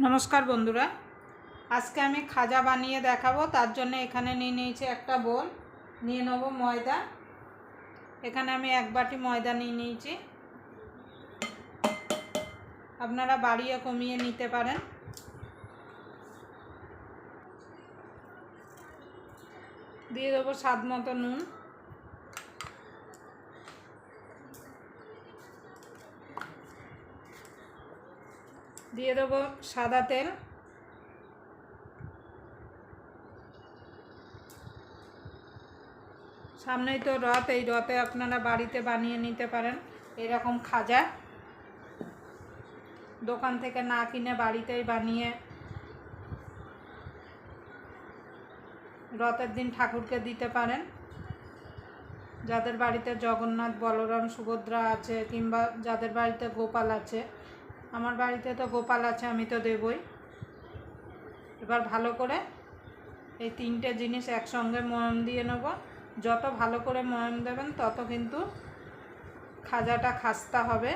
নমস্কার বন্ধুরা। আজকে আমি খাজা বানিয়ে দেখাবো, তার জন্য এখানে নিয়ে নিয়েছি একটা বোল। নিয়ে নেব ময়দা। এখানে আমি এক বাটি ময়দা নিয়ে নিয়েছি। আপনারা বাড়িয়ে কমিয়ে নিতে পারেন। দিয়ে দেবো স্বাদ মতো নুন। দিয়ে দেবো সাদা তেল। সামনেই তো রথ, এই রথে আপনারা বাড়িতে বানিয়ে নিতে পারেন এরকম খাজা। দোকান থেকে না কিনে বাড়িতেই বানিয়ে রথের দিন ঠাকুরকে দিতে পারেন। যাদের বাড়িতে জগন্নাথ, বলরাম, সুভদ্রা আছে কিংবা যাদের বাড়িতে গোপাল আছে আমার বাড়িতে তো গোপাল আছে, আমি তো দেবই। এবার ভালো করে এই তিনটে জিনিস একসঙ্গে ময়ম দিয়ে নেব। যত ভালো করে ময়ম দেবেন, তত কিন্তু খাজাটা খাস্তা হবে।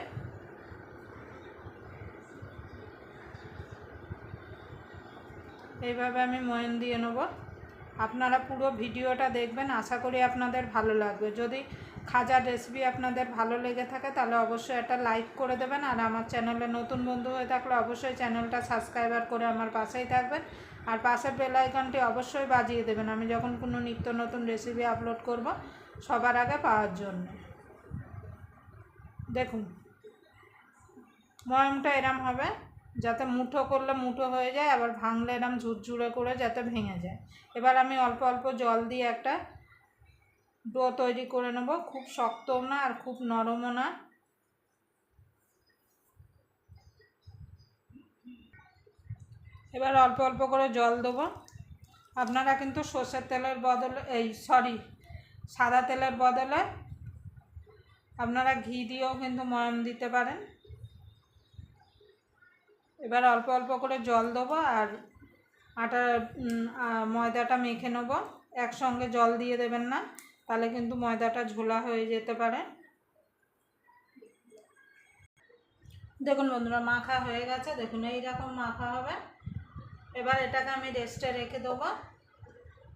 এইভাবে আমি ময়ম দিয়ে নেব। আপনারা পুরো ভিডিওটা দেখবেন, আশা করি আপনাদের ভালো লাগবে। যদি খাজার রেসিপি আপনাদের ভালো লেগে থাকে, তাহলে অবশ্যই একটা লাইক করে দেবেন, আর আমার চ্যানেলে নতুন বন্ধু হয়ে থাকলে অবশ্যই চ্যানেলটা সাবস্ক্রাইবার করে আমার পাশেই থাকবেন, আর পাশের বেল আইকনটি অবশ্যই বাজিয়ে দেবেন, আমি যখন কোনো নিত্য নতুন রেসিপি আপলোড করব, সবার আগে পাওয়ার জন্য। দেখুন, ময়মটা এরম হবে, যাতে মুঠো করলে মুঠো হয়ে যায়, আবার ভাঙলে এরম ঝুরঝুরে করে যাতে ভেঙে যায়। এবার আমি অল্প অল্প জল দিয়ে একটা ডো তৈরি করে নেব। খুব শক্তও না আর খুব নরমও না। এবার অল্প অল্প করে জল দেবো। আপনারা কিন্তু সর্ষের তেলের বদলে, এই সরি, সাদা তেলের বদলে আপনারা ঘি দিয়েও কিন্তু ময়াম দিতে পারেন। এবার অল্প অল্প করে জল দেবো আর আটা ময়দাটা মেখে নেব। একসঙ্গে জল দিয়ে দেবেন না। তাহলে কিন্তু ময়দাটা ঝোলা হয়ে যেতে পারে। দেখুন বন্ধুরা, মাখা হয়ে গেছে। দেখুন, এইরকম মাখা হবে। এবার এটাকে আমি রেস্টে রেখে দেবো।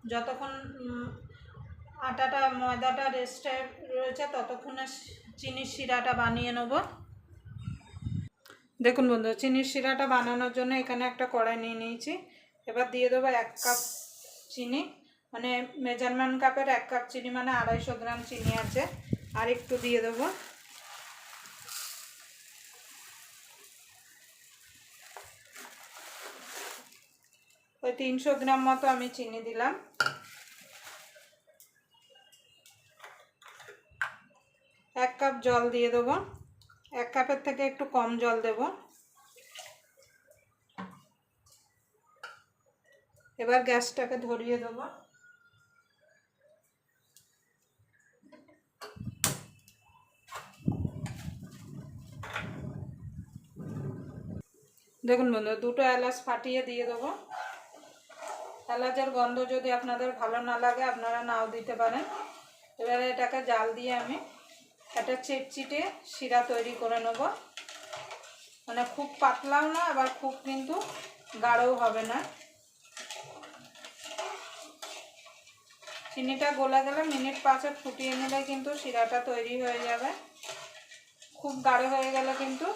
যতক্ষণ আটাটা, ময়দাটা রেস্টে রয়েছে, ততক্ষণে চিনির শিরাটা বানিয়ে নেব। দেখুন বন্ধু চিনির শিরাটা বানানোর জন্য এখানে একটা কড়াই নিয়ে নিয়েছি। এবার দিয়ে দেবো এক কাপ চিনি। মানে মেজারমেন্ট কাপের এক কাপ চিনি মানে আড়াইশো গ্রাম চিনি আছে। আর একটু দিয়ে দেবো। ওই তিনশো গ্রাম মতো আমি চিনি দিলাম। এক কাপ জল দিয়ে দেবো। এক কাপের থেকে একটু কম জল দেব। এবার গ্যাসটাকে ধরিয়ে দেবো। দেখুন বন্ধু দুটো এলাচ ফাটিয়ে দিয়ে দেবো। এলাচের গন্ধ যদি আপনাদের ভালো না লাগে, আপনারা নাও দিতে পারেন। এবারে এটাকে জাল দিয়ে আমি একটা চিটচিটে শিরা তৈরি করে নেব। মানে খুব পাতলাও না, আবার খুব কিন্তু গাঢ়ও হবে না। চিনিটা গলে গেলে মিনিট পাঁচে ফুটিয়ে নিলে কিন্তু শিরাটা তৈরি হয়ে যাবে। খুব গাঢ় হয়ে গেলে কিন্তু।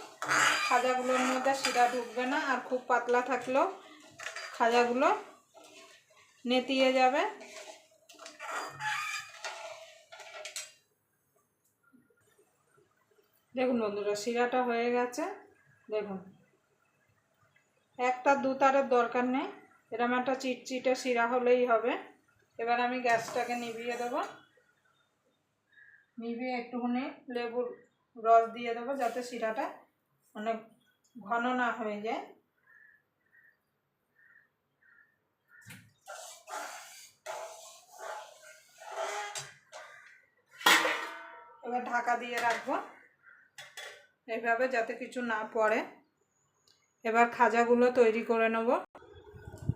খাজাগুলোর মধ্যে শিরা ঢুকবে না আর খুব পাতলা থাকলেও খাজাগুলো। নেতিয়ে যাবে। দেখুন বন্ধুরা, শিরাটা হয়ে গেছে। দেখুন। একটা দুতারের দরকার নেই। এরকম একটা চিটচিটে শিরা হলেই হবে। এবার আমি গ্যাসটাকে নিভিয়ে দেবো। নিভিয়ে একটুখানি লেবুর রস দিয়ে দেবো যাতে শিরাটা অনেক ঘন না হয়ে যায়। এবার ঢাকা দিয়ে রাখব। এইভাবে যাতে কিছু না পড়ে। এবার খাজাগুলো তৈরি করে নেব।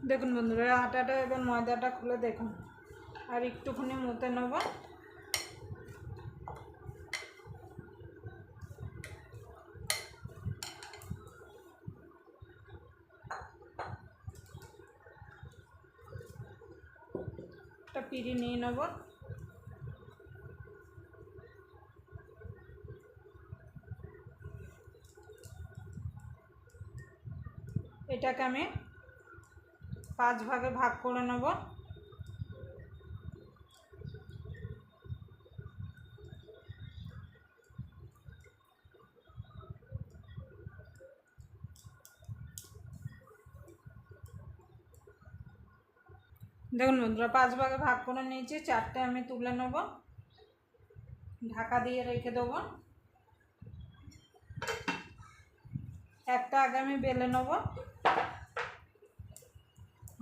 দেখুন বন্ধুরা, আটাটা এবার ময়দাটা খুলে দেখুন। আর একটুখানি মতে নেব। পিড়ি নিয়ে নেব। এটাকে আমি পাঁচ ভাগে ভাগ করে নেব। দেখুন বন্ধুরা, পাঁচ ভাগে ভাগ করে নিয়েছি, চারটে আমি তুলে নেব। ঢাকা দিয়ে রেখে দেবো। একটা আগে আমি বেলে নেব।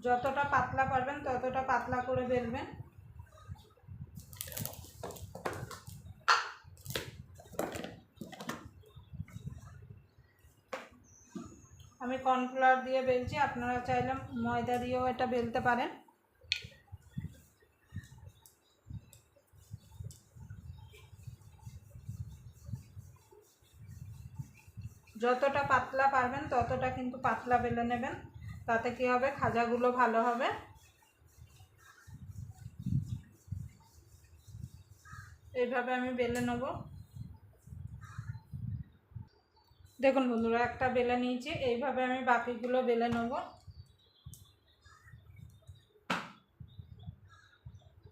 যতটা পাতলা পারবেন, ততটা পাতলা করে বেলবেন। আমি কর্নফ্লাওয়ার দিয়ে বেলছি, আপনারা চাইলে ময়দা দিয়েও এটা বেলতে পারেন। যতটা পাতলা পারবেন, ততটা কিন্তু পাতলা বেলে নেবেন। তাতে কি হবে? খাজাগুলো ভালো হবে। এইভাবে আমি বেলে নেব। দেখুন বন্ধুরা, একটা বেলে নিয়েছি। এইভাবে আমি বাকিগুলো বেলে নেব।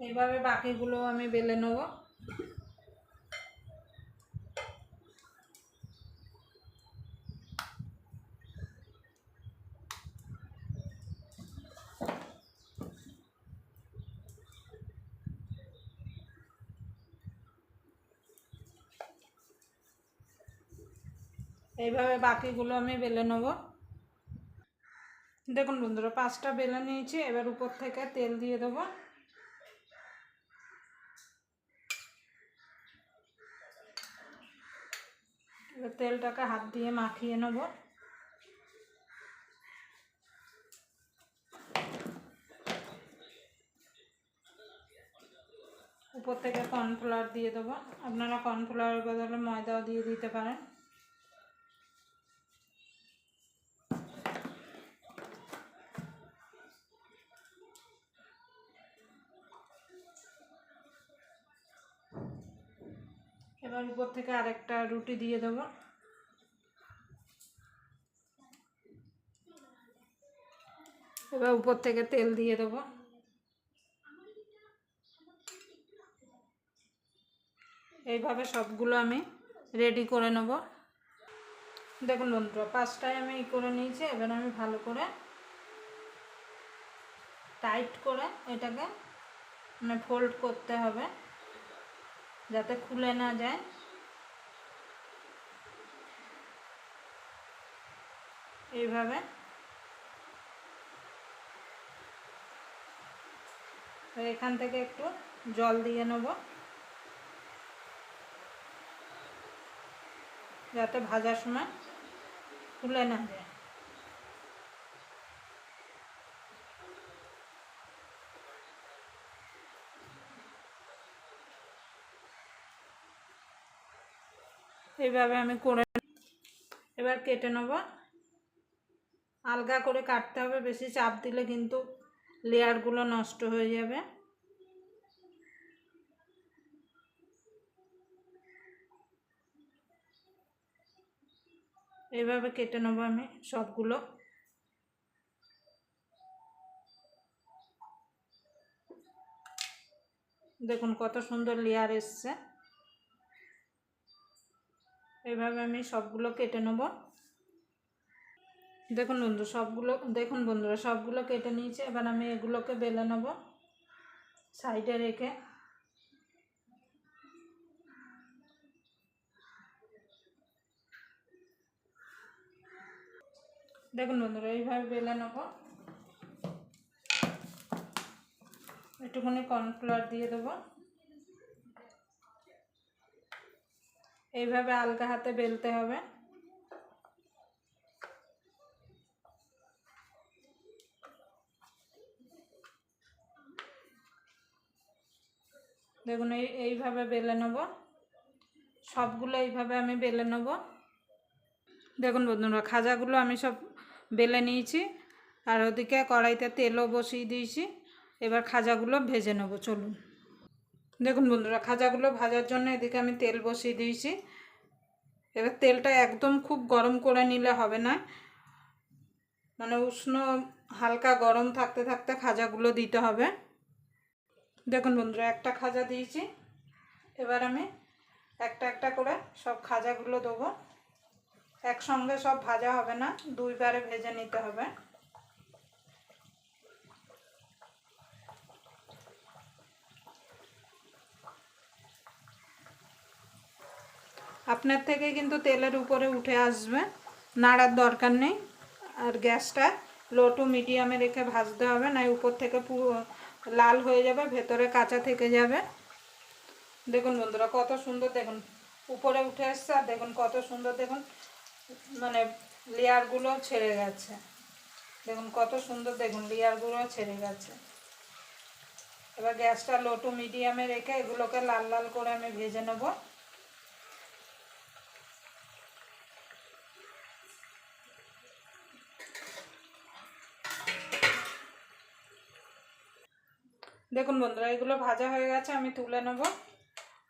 এইভাবে বাকিগুলো আমি বেলে নেব। এইভাবে বাকিগুলো আমি বেলে নেব। দেখুন বন্ধুরা, পাঁচটা বেলে নিয়েছি, এবার উপর থেকে তেল দিয়ে দেবো। এবার তেলটাকে হাত দিয়ে মাখিয়ে নেব। উপর থেকে কর্নফ্লাওয়ার দিয়ে দেবো। আপনারা কর্নফ্লাওয়ারের বদলে ময়দাও দিয়ে দিতে পারেন। এবার উপর থেকে আরেকটা রুটি দিয়ে দেবো। এবার উপর থেকে তেল দিয়ে দেবো। এইভাবে সবগুলো আমি রেডি করে নেব। দেখুন বন্ধুরা, পাঁচটায় আমি ই করে নিয়েছি। এবার আমি ভালো করে টাইট করে এটাকে মানে ফোল্ড করতে হবে। যাতে খুলে না যায়। এইভাবে। এখান থেকে একটু জল দিয়ে নেব। যাতে ভাজার সময় খুলে না যায়। এইভাবে আমি করে এবার কেটে নেব। আলগা করে কাটতে হবে, বেশি চাপ দিলে কিন্তু লেয়ারগুলো নষ্ট হয়ে যাবে। এইভাবে কেটে নেব আমি সবগুলো। দেখুন কত সুন্দর লেয়ার এসছে। এইভাবে আমি সবগুলো কেটে নেব। দেখুন বন্ধু, সবগুলো, দেখুন বন্ধুরা, সবগুলো কেটে নিয়েছি। এবার আমি এগুলোকে বেলে নেব সাইডে রেখে। দেখুন বন্ধুরা, এইভাবে বেলে নেব। একটুখানি কর্নফ্লাওয়ার দিয়ে দেবো। এইভাবে আলগা হাতে বেলতে হবে। দেখুন, এই, এইভাবে বেলে নেব। সবগুলো এইভাবে আমি বেলে নেব। দেখুন বন্ধুরা, খাজাগুলো আমি সব বেলে নিয়েছি। আর ওদিকে কড়াইতে তেলও বসিয়ে দিয়েছি। এবার খাজাগুলো ভেজে নেব, চলুন। দেখুন বন্ধুরা, খাজাগুলো ভাজার জন্য এদিকে আমি তেল বসিয়ে দিয়েছি। এবার তেলটা একদম খুব গরম করে নিলে হবে না। মানে উষ্ণ, হালকা গরম থাকতে থাকতে খাজাগুলো দিতে হবে। দেখুন বন্ধুরা, একটা খাজা দিয়েছি। এবার আমি একটা একটা করে সব খাজাগুলো দেবো। একসঙ্গে সব ভাজা হবে না, দুইবারে ভেজে নিতে হবে। আপনার থেকে কিন্তু তেলের উপরে উঠে আসবে। নাড়ার দরকার নেই। আর গ্যাসটা লো টু মিডিয়ামে রেখে ভাজতে হবে, না উপর থেকে লাল হয়ে যাবে, ভেতরে কাঁচা থেকে যাবে। দেখুন বন্ধুরা, কত সুন্দর দেখুন, উপরে উঠে এসছে, আর দেখুন কত সুন্দর দেখুন মানে লেয়ারগুলো ছেড়ে গেছে। দেখুন কত সুন্দর দেখুন, লেয়ারগুলো ছেড়ে গেছে। এবার গ্যাসটা লো টু মিডিয়ামে রেখে এগুলোকে লাল লাল করে আমি ভেজে নেব। দেখুন বন্ধুরা, এগুলো ভাজা হয়ে গেছে, আমি তুলে নেব।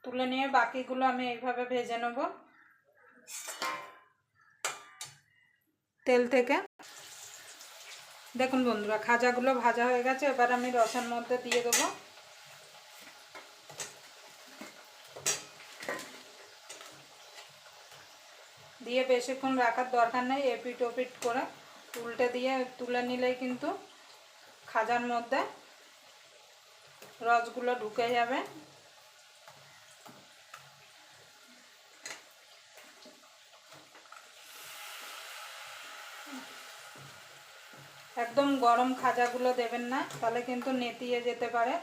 তুলে নিয়ে বাকিগুলো আমি এইভাবে ভেজে নেব। তেল থেকে। দেখুন বন্ধুরা, খাজাগুলো ভাজা হয়ে গেছে, এবার আমি রসের মধ্যে দিয়ে দেবো। দিয়ে বেশিক্ষণ রাখার দরকার নেই এপিট ওপিট করে, উল্টে দিয়ে তুলে নিলেই কিন্তু খাজার মধ্যে রসগুলো ঢুকে যাবে। একদম গরম খাজাগুলো দেবেন না, তাহলে কিন্তু নেতিয়ে যেতে পারে।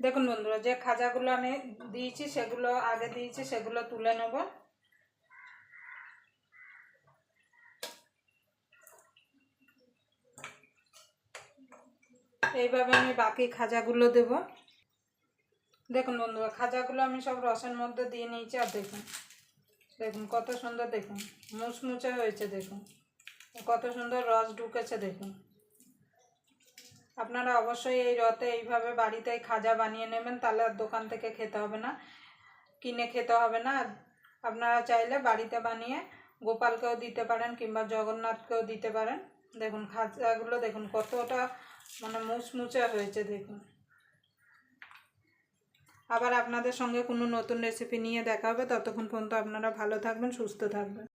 দেখুন বন্ধুরা, যে খাজাগুলো আমি দিয়েছি, সেগুলো আগে দিয়েছি, সেগুলো তুলে নেব। এইভাবে আমি বাকি খাজাগুলো দেব। দেখুন বন্ধুরা খাজাগুলো আমি সব রসের মধ্যে দিয়ে নিয়েছি, আর দেখুন দেখুন কত সুন্দর, দেখুন, মুচমুচে হয়েছে, দেখুন, কত সুন্দর রস ঢুকেছে, দেখুন। আপনারা অবশ্যই এই রথে এইভাবে বাড়িতেই খাজা বানিয়ে নেবেন, তাহলে আর দোকান থেকে খেতে হবে না, কিনে খেতে হবে না। আপনারা চাইলে বাড়িতে বানিয়ে গোপালকেও দিতে পারেন কিংবা জগন্নাথকেও দিতে পারেন। দেখুন, খাজাগুলো দেখুন কতটা মানে মুচমুচা হয়েছে, দেখুন। আবার আপনাদের সঙ্গে কোনো নতুন রেসিপি নিয়ে দেখা হবে, ততক্ষণ পর্যন্ত আপনারা ভালো থাকবেন, সুস্থ থাকবেন।